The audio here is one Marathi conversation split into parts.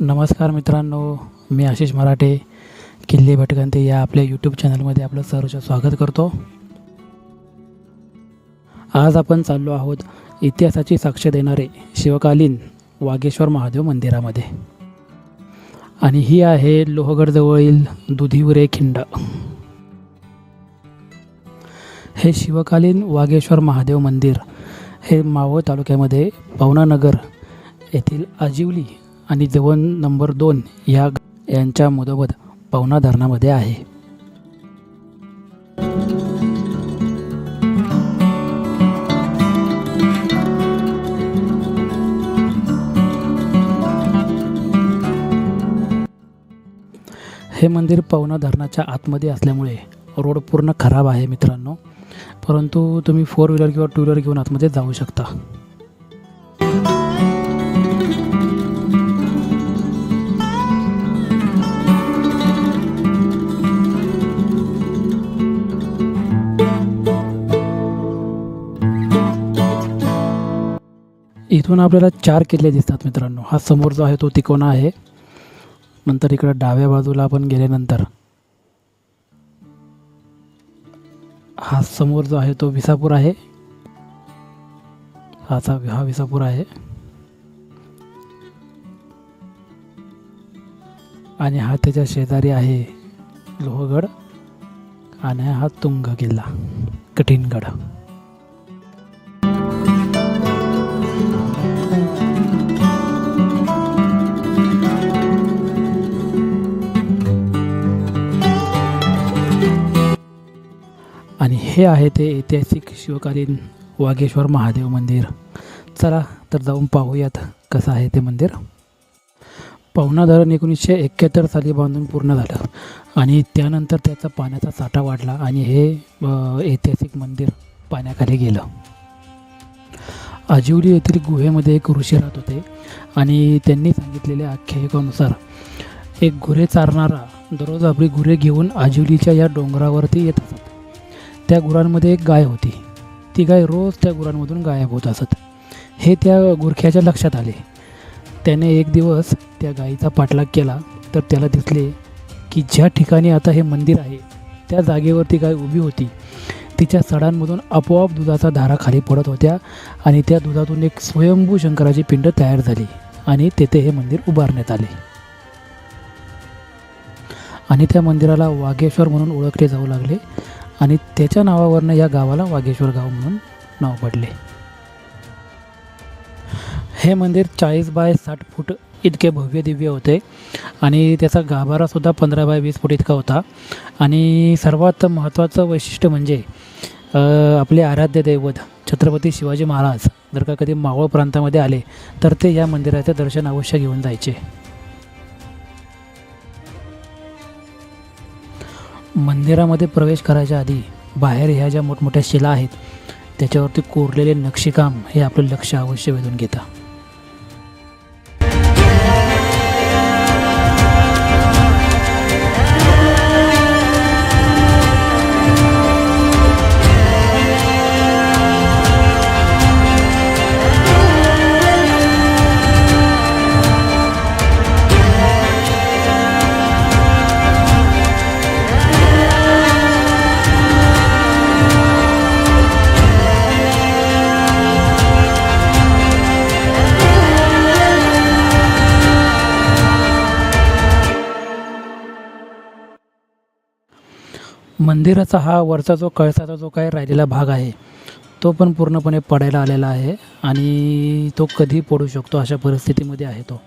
नमस्कार मित्रांनो मी आशिष मराठे किल्ले भटकंते या आपल्या यूट्यूब चॅनलमध्ये आपलं सहर्ष स्वागत करतो. आज आपण चाललो आहोत इतिहासाची साक्ष देणारे शिवकालीन वागेश्वर महादेव मंदिरामध्ये. आणि ही आहे लोहगडजवळील दुधिवरे खिंड. हे शिवकालीन वागेश्वर महादेव मंदिर हे मावळ तालुक्यामध्ये पवनानगर येथील आजिवली आणि जवळ नंबर दोन या यांच्या मधोमध पवना धरणामध्ये आहे. हे मंदिर पवना धरणाच्या आतमध्ये असल्यामुळे रोड पूर्ण खराब आहे मित्रांनो. परंतु तुम्ही फोर व्हीलर किंवा टू व्हीलर घेऊन आतमध्ये जाऊ शकता. इथून आपल्याला चार किल्ले दिसतात मित्रांनो. हा समोर जो आहे तो तिकोना आहे. नंतर इकडं डाव्या बाजूला आपण गेल्यानंतर हा समोर जो आहे तो विसापूर आहे. हाचा हा विसापूर आहे. आणि हा त्याच्या शेजारी आहे लोहगड आणि हा तुंग किल्ला कठीणगड. आणि हे आहे ते ऐतिहासिक शिवकालीन वागेश्वर महादेव मंदिर. चला तर जाऊन पाहूयात कसं आहे ते मंदिर. पवना धरण एकोणीसशे एक्क्याहत्तर साली बांधून पूर्ण झालं आणि त्यानंतर त्याचा पाण्याचा साठा वाढला आणि हे ऐतिहासिक मंदिर पाण्याखाली गेलं. आजिवली येथील गुहेमध्ये एक ऋषी राहत होते आणि त्यांनी सांगितलेल्या आख्यायिकानुसार एक गुरे चारणारा दररोज आपली गुरे घेऊन आजिवलीच्या या डोंगरावरती येत असत. त्या गुरांमध्ये एक गाय होती. ती गाय रोज त्या गुरांमधून गायब होत असत. हे त्या गुरख्याच्या लक्षात आले. त्याने एक दिवस त्या गायीचा पाठलाग केला तर त्याला दिसले की ज्या ठिकाणी आता हे मंदिर आहे त्या जागेवर ती गाय उभी होती. तिच्या सडांमधून आपोआप दुधाचा धारा खाली पडत होत्या आणि त्या दुधातून एक स्वयंभू शंकराची पिंड तयार झाली आणि तेथे हे मंदिर उभारण्यात आले. आणि त्या मंदिराला वाघेश्वर म्हणून ओळखले जाऊ लागले. आणि त्याच्या नावावरनं या गावाला वाघेश्वर गाव म्हणून नाव पडले. हे मंदिर चाळीस बाय साठ फूट इतके भव्य दिव्य होते आणि त्याचा गाभारासुद्धा पंधरा बाय वीस फूट इतका होता. आणि सर्वात महत्त्वाचं वैशिष्ट्य म्हणजे आपले आराध्य दैवत छत्रपती शिवाजी महाराज जर का कधी मावळ प्रांतामध्ये आले तर ते या मंदिराचे दर्शन अवश्य घेऊन जायचे. मंदिरामध्ये प्रवेश करायच्या आधी बाहेर ह्या ज्या मोठमोठ्या शिला आहेत त्याच्यावरती कोरलेले नक्षीकाम हे आपलं लक्ष अवश्य वेधून घेतं. मंदिराचा हा वरचा जो कळसाचा जो काय राहिलेला भाग आहे तो पण पूर्णपणे पडायला आलेला आहे आणि तो कधी पडू शकतो अशा परिस्थितीमध्ये आहे तो.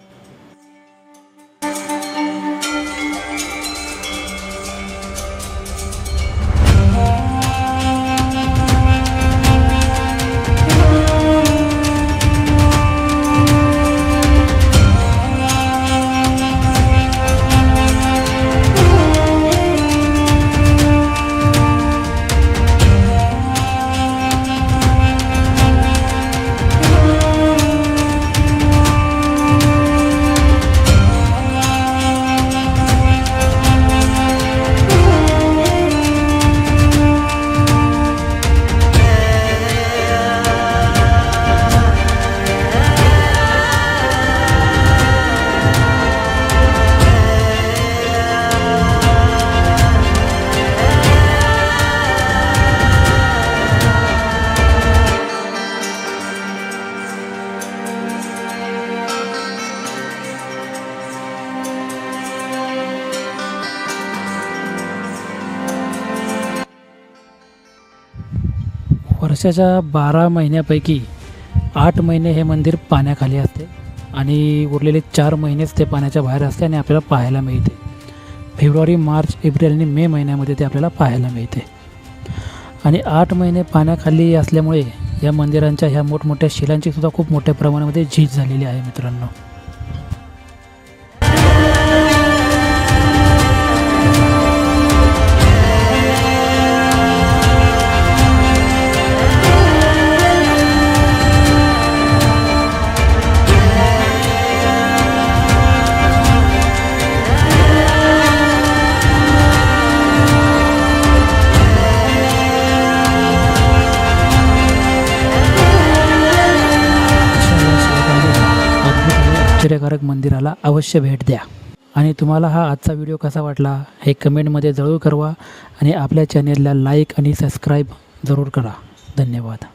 वर्षाच्या बारा महिन्यापैकी आठ महिने हे मंदिर पाण्याखाली असते आणि उरलेले चार महिनेच ते पाण्याच्या बाहेर असते आणि आपल्याला पाहायला मिळते. फेब्रुवारी मार्च एप्रिल आणि मे महिन्यामध्ये ते आपल्याला पाहायला मिळते. आणि आठ महिने पाण्याखाली असल्यामुळे या मंदिरांच्या ह्या मोठमोठ्या शिलांची सुद्धा खूप मोठ्या प्रमाणामध्ये झीज झालेली आहे मित्रांनो. आश्चर्यकारक मंदिराला अवश्य भेट द्या. आणि तुम्हाला हा आजचा व्हिडिओ कसा वाटला हे कमेंटमध्ये जरूर करवा आणि आपल्या चॅनेलला लाईक आणि सबस्क्राईब जरूर करा. धन्यवाद.